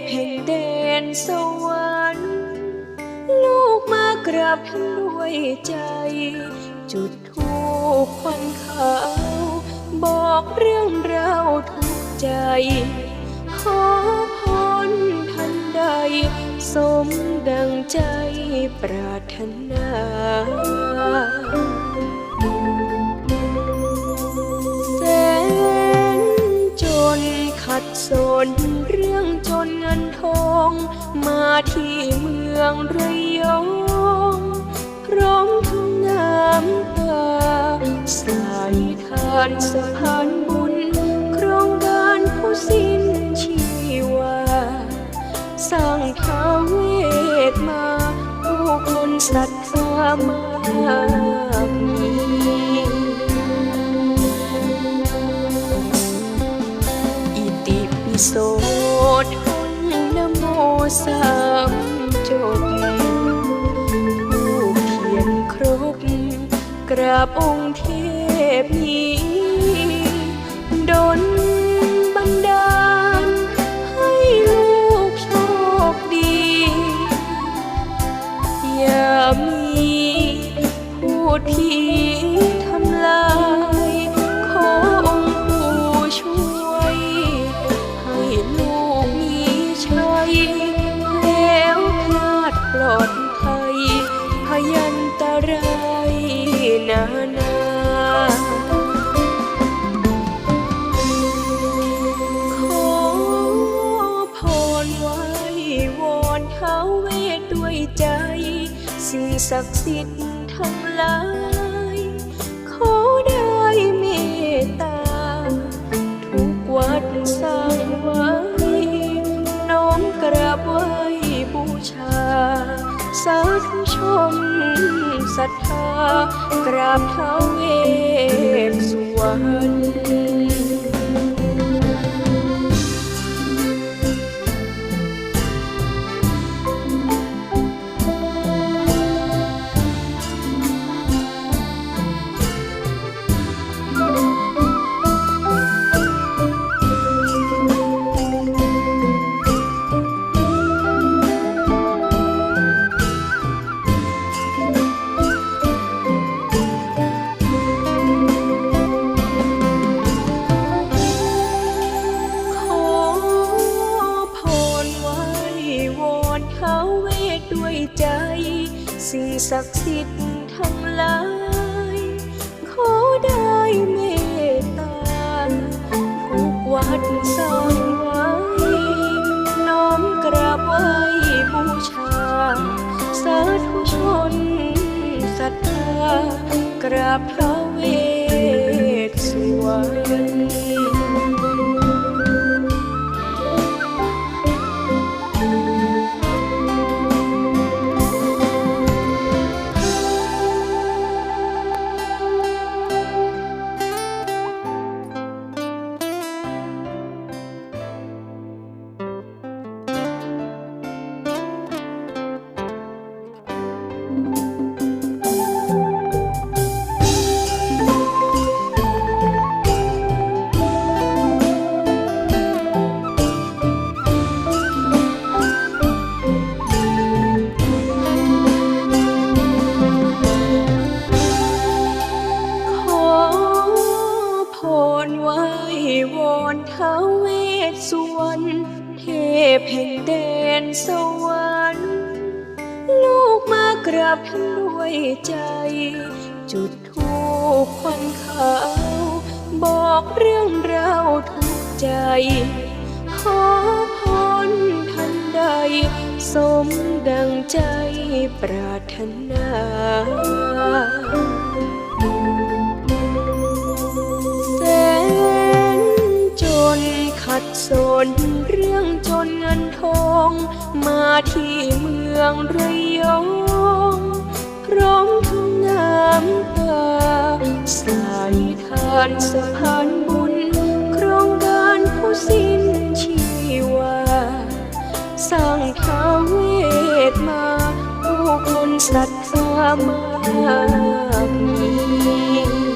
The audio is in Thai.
พแห่งเดนสวรรค์ลูกมากราบด้วยใจ จุดทูปควันขาว บอกเรื่องราวทุกใจ ขอพรทันใด สมดังใจปรารถนา มาที่เมืองระยองพร้อมทั้งน้ำตาสายทานสะพานบุญ โครงการผู้สิ้นชีวาสร้างทาเวทมา ผู้คนศรัทธามากมี สามจบทูกเทียนครบ กราบองค์เทพนี้ดนบันดาล ให้ลูกโชคดี อย่ามีพูดผี สิ่งศักดิ์สิทธิ์ทั้งหลาย ขอได้เมตตา ทุกวัดสร้างไว้ น้อมกราบไหว้บูชา สาธุชนศรัทธากราบเท้าเวสวรรณ สิทธิ์ทั้งหลาย ขอได้เมตตาทุกวัดสร้างไว้ น้อมกราบไหว้บูชา สาธุชนศรัทธากราบพระเวสสุวรรณ ท้าวเวสสุวรรณเทพแห่งแดนสวรรค์ลูกมากราบท่านด้วยใจ จุดธูปควันขาว บอกเรื่องราวทุกใจ ขอพรทันใด สมดังใจปรารถนา ขัดสนเรื่องจนเงินทอง มาที่เมืองระยองพร้อมทั้งน้ำตาสายทานสะพานบุญ โครงการผู้สิ้นชีวาสร้างทาเวทมา ผู้คนศรัทธามากมี